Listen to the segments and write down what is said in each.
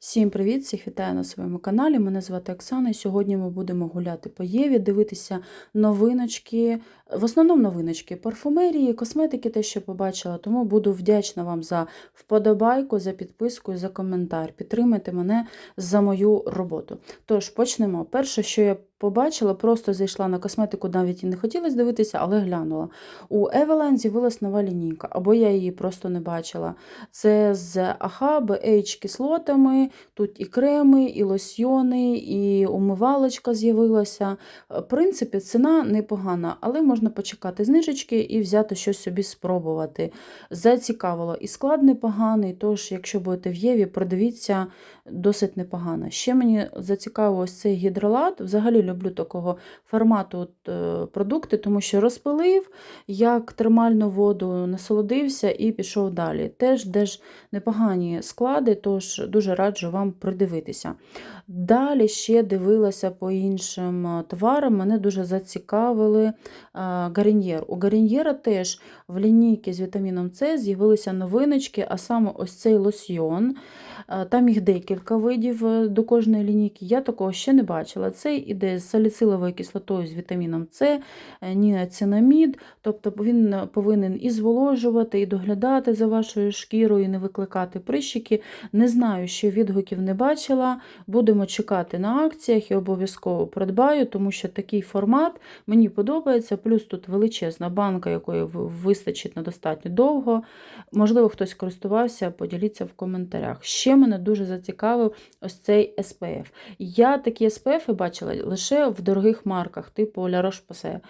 Всім привіт! Всіх вітаю на своєму каналі. Мене звати Оксана, і сьогодні ми будемо гуляти по Єві, дивитися новиночки, в основному новиночки парфумерії, косметики, те, що побачила. Тому буду вдячна вам за вподобайку, за підписку і за коментар. Підтримайте мене за мою роботу. Тож, почнемо. Перше, що я побачила, просто зайшла на косметику, навіть і не хотілося дивитися, але глянула. У Eveline з'явилась нова лінійка, або я її просто не бачила. Це з АХ, BH кислотами, тут і креми, і лосьйони, і умивалочка з'явилася. В принципі, ціна непогана, але можна почекати знижечки і взяти щось собі спробувати. Зацікавило. І склад непоганий, тож, якщо будете в Єві, продивіться, досить непогано. Ще мені зацікавив ось цей гідролат. Взагалі люблю такого формату от, е, продукти, тому що розпилив, як термальну воду, насолодився і пішов далі. Теж теж непогані склади, тож дуже раджу вам придивитися. Далі ще дивилася по іншим е, товарам, мене дуже зацікавили е, Гаріньєр. У Гаріньєра теж в лінійці з вітаміном С з'явилися новиночки, а саме ось цей лосьйон. Там їх декілька видів е, до кожної лінійки. Я такого ще не бачила. Цей іде з саліциловою кислотою з вітаміном С, е, ніацинамід, тобто він повинен і зволожувати, і доглядати за вашою шкірою, і не викликати прищики. Не знаю, ще відгуків не бачила. Будемо чекати на акціях і обов'язково придбаю, тому що такий формат мені подобається. Плюс тут величезна банка, якої вистачить на достатньо довго. Можливо, хтось користувався, поділіться в коментарях. Ще мене дуже зацікавив ось цей SPF. Я такі SPF бачила лише в дорогих марках, типу La Roche-Posay.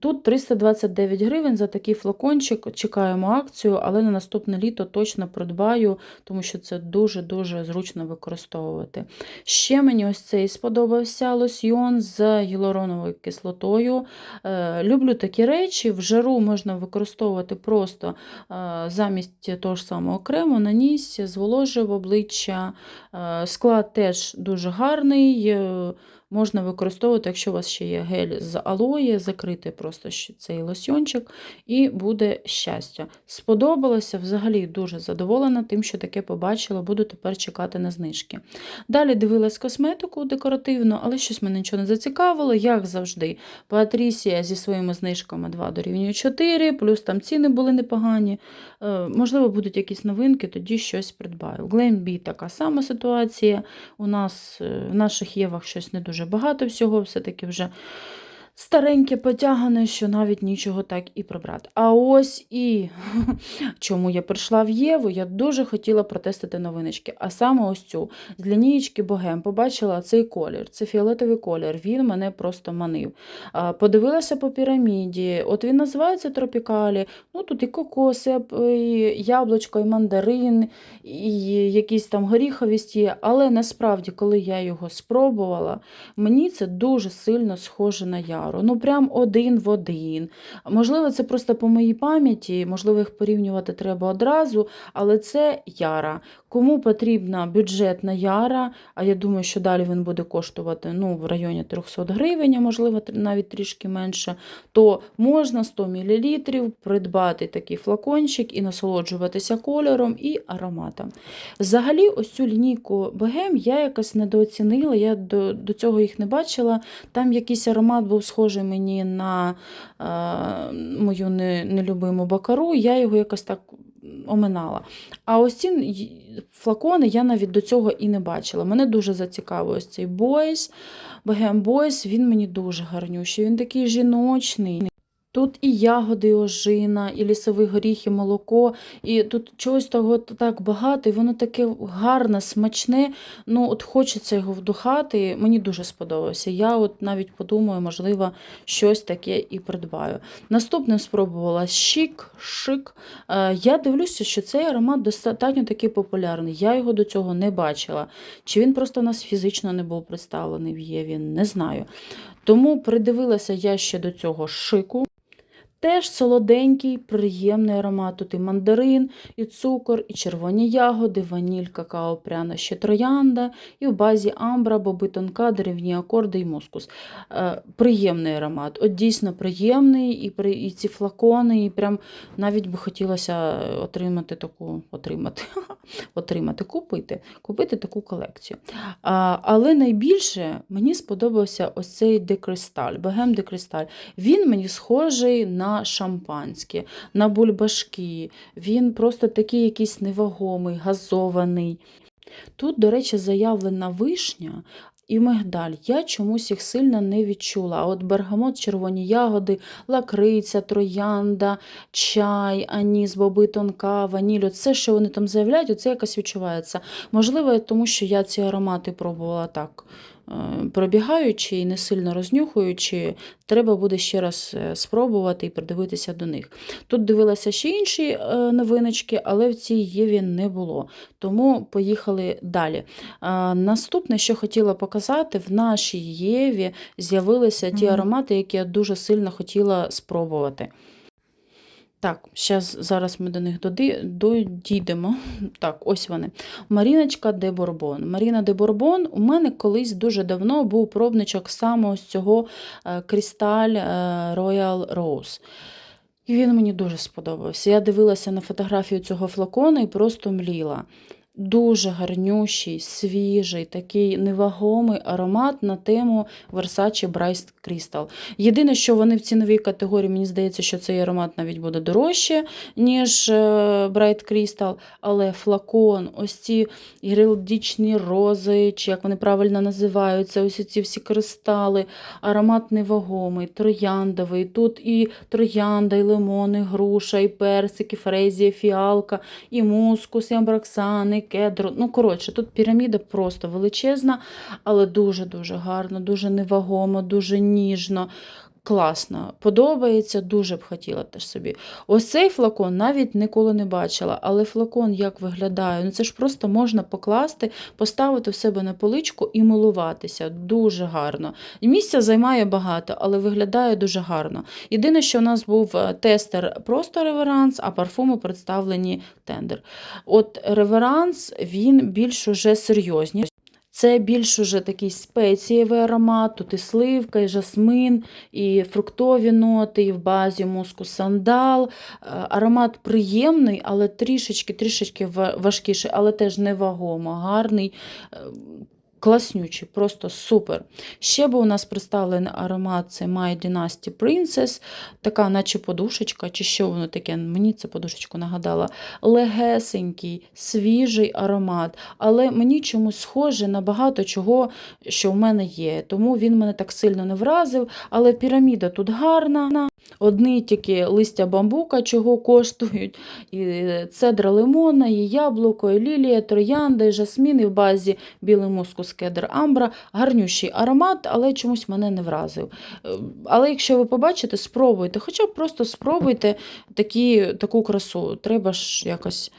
Тут 329 гривень за такий флакончик. Чекаємо акцію, але на наступне літо точно придбаю, тому що це дуже-дуже зручно використовувати. Ще мені ось цей сподобався лосьйон з гіалуроновою кислотою. Е, Люблю такі речі. В жару можна використовувати просто е, замість того ж самого крему, наніс, зволожив обличчя. Е, Склад теж дуже гарний. Можна використовувати, якщо у вас ще є гель з алоє, закрити просто цей лосьончик, і буде щастя. Сподобалося, взагалі дуже задоволена тим, що таке побачила, буду тепер чекати на знижки. Далі дивилась косметику декоративну, але щось мене нічого не зацікавило, як завжди. Патрісія зі своїми знижками 2 дорівнює 4, плюс там ціни були непогані. Е, Можливо, будуть якісь новинки, тоді щось придбаю. Glambi така сама ситуація. У нас е, в наших євах щось не дуже багато всього, все-таки вже стареньке, потягане, що навіть нічого так і прибрати. А ось і чому я прийшла в Єву, я дуже хотіла протестити новиночки. А саме ось цю з лінієчки Богем побачила цей колір, це фіолетовий колір, він мене просто манив. Подивилася по піраміді, от він називається Тропікалі. Ну тут і кокос, і яблучко, і мандарин, і якісь там горіховісті є. Але насправді, коли я його спробувала, мені це дуже сильно схоже на яру. Ну, прям один в один. Можливо, це просто по моїй пам'яті, можливо, їх порівнювати треба одразу, але це яра. Кому потрібна бюджетна яра, а я думаю, що далі він буде коштувати ну, в районі 300 гривень, а можливо, навіть трішки менше, то можна 100 мл придбати такий флакончик і насолоджуватися кольором і ароматом. Взагалі, ось цю лінійку Богем я якось недооцінила, я до, до цього їх не бачила. Там якийсь аромат був схожий мені на е, мою не, нелюбиму бакару, я його якось так оминала. А ось ці флакони я навіть до цього і не бачила. Мене дуже зацікавив ось цей Boys, Богем Boys, він мені дуже гарнющий, він такий жіночний. Тут і ягоди, і ожина, і лісовий горіх, і молоко, і тут чогось того так багато, і воно таке гарне, смачне. Ну, от хочеться його вдухати. Мені дуже сподобався. Я от навіть подумаю, можливо, щось таке і придбаю. Наступним спробувала щик, шик. Е, Я дивлюся, що цей аромат достатньо такий популярний. Я його до цього не бачила. Чи він просто у нас фізично не був представлений в Єві, не знаю. Тому придивилася я ще до цього шику. Теж солоденький, приємний аромат. Тут і мандарин, і цукор, і червоні ягоди, ваніль, какао, ще троянда, і в базі амбра, боби тонка, деревні акорди і мускус. Е, приємний аромат. От дійсно приємний, і, при, і ці флакони, і прям навіть би хотілося отримати таку, отримати, отримати, купити, купити таку колекцію. А, але найбільше мені сподобався ось цей декристаль, богем декристаль. Він мені схожий на шампанське, на бульбашки. Він просто такий якийсь невагомий, газований. Тут, до речі, заявлена вишня і мигдаль. Я чомусь їх сильно не відчула. А от бергамот, червоні ягоди, лакриця, троянда, чай, аніс, боби тонка, ваніль. Це, що вони там заявляють, оце якось відчувається. Можливо, тому що я ці аромати пробувала так. Е, Пробігаючи і не сильно рознюхуючи, треба буде ще раз е, спробувати і придивитися до них. Тут дивилася ще інші е, новиночки, але в цій Єві не було. Тому поїхали далі. Наступне, що хотіла показати, в нашій Єві з'явилися ті аромати, які я дуже сильно хотіла спробувати. Так, щас, зараз ми до них дійдемо. Так, ось вони. Маріночка де Борбон. Маріна де Борбон у мене колись дуже давно був пробничок саме ось цього е, Крісталь е, Royal Rose. І він мені дуже сподобався. Я дивилася на фотографію цього флакона і просто мліла. Дуже гарнющий, свіжий, такий невагомий аромат на тему Versace Bright Crystal. Єдине, що вони в ціновій категорії, мені здається, що цей аромат навіть буде дорожче, ніж е, Bright Crystal, але флакон, ось ці гірилдічні рози, чи як вони правильно називаються, ось ці всі кристали, аромат невагомий, трояндовий. Тут і троянда, і лимон, і груша, і персики, фрезія, фіалка, і мускус, і амброксан, і кедр. Ну, коротше, тут піраміда просто величезна, але дуже-дуже гарно, дуже невагомо, дуже ніжно. Класно, подобається, дуже б хотіла теж собі. Ось цей флакон навіть ніколи не бачила, але флакон як виглядає, ну це ж просто можна покласти, поставити в себе на поличку і милуватися. Дуже гарно. Місця займає багато, але виглядає дуже гарно. Єдине, що у нас був е, тестер просто реверанс, а парфуми представлені тендер. От реверанс він більш уже серйозний. Це більш уже такий спецієвий аромат, тут і сливка, і жасмин, і фруктові ноти, і в базі муску сандал. Е, Аромат приємний, але трішечки трішечки важкіший, але теж невагомо, гарний. Е, Класнючий, просто супер. Ще був у нас представлений аромат це My Dynasty Princess, така, наче подушечка, чи що воно таке, мені це подушечку нагадала. Легесенький, свіжий аромат, але мені чомусь схоже на багато чого, що в мене є. Тому він мене так сильно не вразив. Але піраміда тут гарна. Одні тільки листя бамбука, чого коштують, і цедра лимона, і яблуко, і лілія, троянда, і жасмін, і в базі білий мускус, кедр, амбра. Гарнющий аромат, але чомусь мене не вразив. Е, Але якщо ви побачите, спробуйте, хоча б просто спробуйте такі, таку красу. Треба ж якось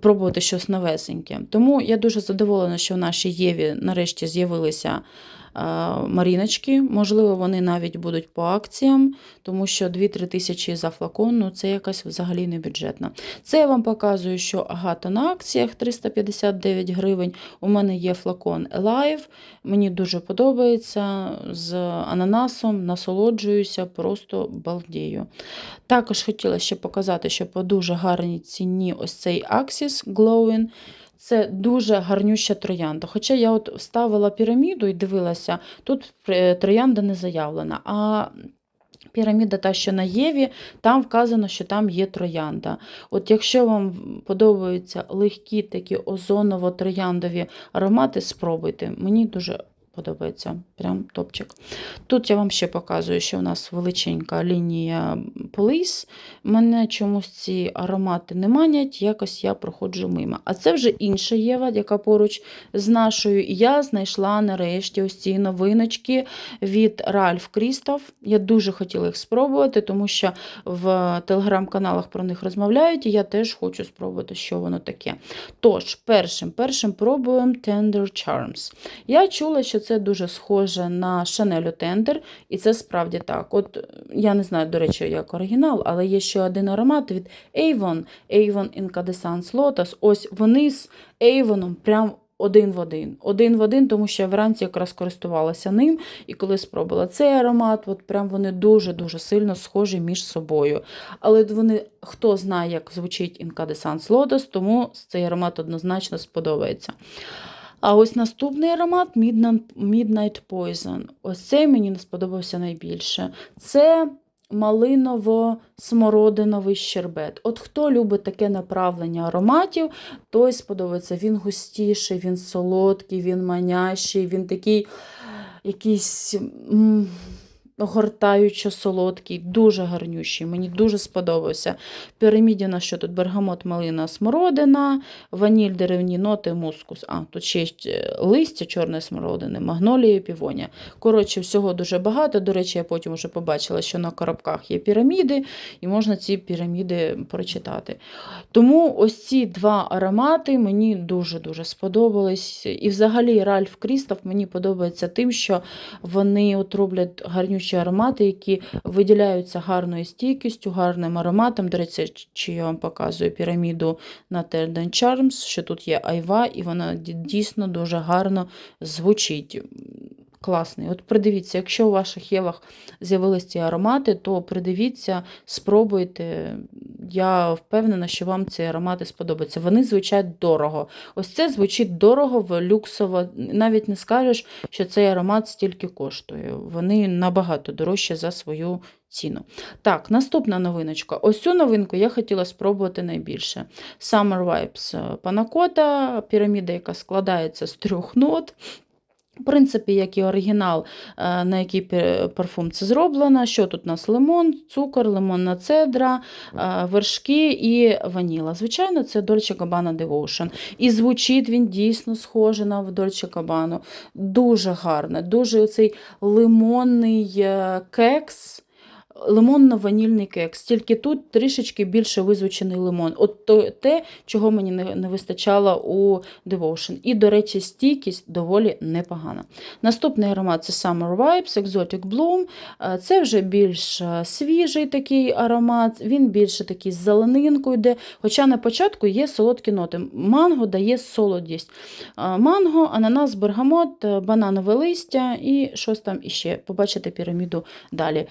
пробувати щось новесеньке. Тому я дуже задоволена, що в нашій Єві нарешті з'явилися е, маріночки. Можливо, вони навіть будуть по акціям, тому що 2-3 тисячі за флакон ну, це якась взагалі не бюджетна. Це я вам показую, що агата на акціях 359 гривень. У мене є флакон Alive. Мені дуже подобається з ананасом, насолоджуюся, просто балдію. Також хотіла ще показати, що по дуже гарній ціні ось цей Axis Glowing. Це дуже гарнюща троянда. Хоча я от вставила піраміду і дивилася, тут е, троянда не заявлена. А піраміда, та, що на Єві, там вказано, що там є троянда. От якщо вам подобаються легкі такі озоново-трояндові аромати, спробуйте. Мені дуже подобається. Прям топчик. Тут я вам ще показую, що у нас величенька лінія полис. Мене чомусь ці аромати не манять, якось я проходжу мимо. А це вже інша Єва, яка поруч з нашою. І я знайшла нарешті ось ці новиночки від Ralph Christoph. Я дуже хотіла їх спробувати, тому що в телеграм-каналах про них розмовляють, і я теж хочу спробувати, що воно таке. Тож, першим, першим пробуємо Tender Charms. Я чула, що це дуже схоже на Chanel Tender, і це справді так. От я не знаю, до речі, як оригінал, але є ще один аромат від Avon, Avon Incandescence Lotus. Ось вони з Avon прям один в один. Один в один, тому що я вранці якраз користувалася ним, і коли спробувала цей аромат, от прям вони дуже-дуже сильно схожі між собою. Але вони, хто знає, як звучить Incandescence Lotus, тому цей аромат однозначно сподобається. А ось наступний аромат Midnight Poison. Ось цей мені сподобався найбільше. Це малиново-смородиновий щербет. От хто любить таке направлення ароматів, той сподобається. Він густіший, він солодкий, він манящий, він такий якийсь. М, Огортаючо солодкий, дуже гарнющий, мені дуже сподобався. Піраміді на що тут бергамот, малина, смородина, ваніль, деревні ноти, мускус. А, тут ще е, листя чорної смородини, магнолія, півонія. Коротше, всього дуже багато. До речі, я потім вже побачила, що на коробках є піраміди, і можна ці піраміди прочитати. Тому ось ці два аромати мені дуже-дуже сподобались. І взагалі Ральф Крістоф мені подобається тим, що вони от роблять гарнючі аромати, які виділяються гарною стійкістю, гарним ароматом. До речі, чи я вам показую піраміду на Telden Charms, що тут є айва, і вона дійсно дуже гарно звучить. Класний. От придивіться, якщо у ваших євах з'явились ці аромати, то придивіться, спробуйте. Я впевнена, що вам ці аромати сподобаються. Вони звучать дорого. Ось це звучить дорого, люксово. Навіть не скажеш, що цей аромат стільки коштує. Вони набагато дорожчі за свою ціну. Так, наступна новиночка. Ось цю новинку я хотіла спробувати найбільше. Summer Vibes Panacota, піраміда, яка складається з трьох нот. В принципі, як і оригінал, е, на який парфум це зроблено. Що тут у нас лимон, цукор, лимонна цедра, е, вершки і ваніла. Звичайно, це Dolce Gabbana Devotion. І звучить він дійсно схожий на Dolce Gabbana. Дуже гарно, дуже оцей лимонний е, кекс. Лимонно-ванільний кекс, тільки тут трішечки більше визвучений лимон. От то, те, чого мені не, вистачало у Devotion. І, до речі, стійкість доволі непогана. Наступний аромат це Summer Vibes, Exotic Bloom. Е, Це вже більш е, свіжий такий аромат, він більше такий з зеленинкою йде. Хоча на початку є солодкі ноти. Манго дає солодість. Е, Манго, ананас, бергамот, бананове листя і щось там іще. Побачите піраміду далі.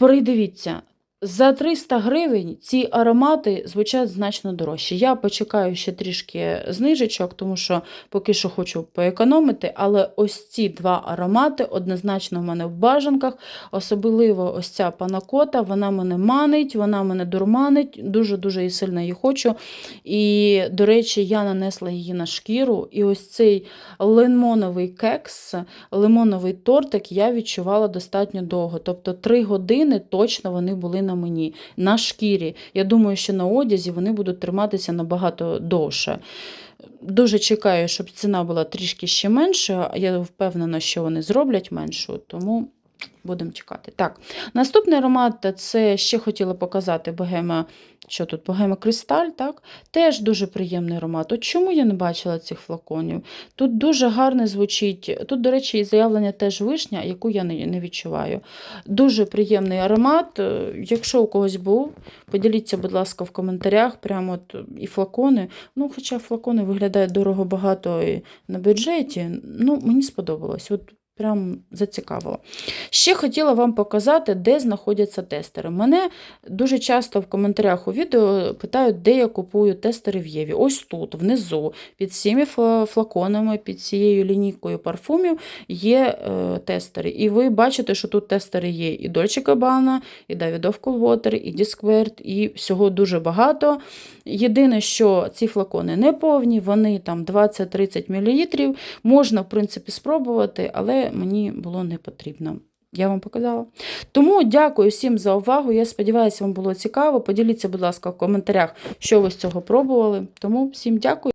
Придивіться, за 300 гривень ці аромати звучать значно дорожче. Я почекаю ще трішки знижечок, тому що поки що хочу поекономити, але ось ці два аромати однозначно в мене в бажанках. Особливо ось ця панакота, вона мене манить, вона мене дурманить, дуже-дуже і сильно її хочу. І, до речі, я нанесла її на шкіру. І ось цей лимоновий кекс, лимоновий тортик я відчувала достатньо довго. Тобто 3 години точно вони були на мені, на шкірі. Я думаю, що на одязі вони будуть триматися набагато довше. Дуже чекаю, щоб ціна була трішки ще менша. Я впевнена, що вони зроблять меншу, тому будемо чекати. Так, Наступний аромат це ще хотіла показати богема. Що тут богема Кристаль, так? Теж дуже приємний аромат. От чому я не бачила цих флаконів? Тут дуже гарно звучить. Тут, до речі, і заявлення теж вишня, яку я не, відчуваю. Дуже приємний аромат. Е, Якщо у когось був, поділіться, будь ласка, в коментарях. Прямо от і флакони. Ну, Хоча флакони виглядають дорого багато і на бюджеті. Ну, Мені сподобалось. От Прям зацікавило. Ще хотіла вам показати, де знаходяться тестери. Мене дуже часто в коментарях у відео питають, де я купую тестери в Єві. Ось тут, внизу, під всіми флаконами, під цією лінійкою парфумів є е, тестери. І ви бачите, що тут тестери є і Dolce Gabbana, і Davidoff Coldwater, і Disquared, і всього дуже багато. Єдине, що ці флакони не повні, вони там 20-30 мл. Можна, в принципі, спробувати, але мені було не потрібно. Я вам показала. Тому дякую всім за увагу. Я сподіваюся, вам було цікаво. Поділіться, будь ласка, в коментарях, що ви з цього пробували. Тому всім дякую.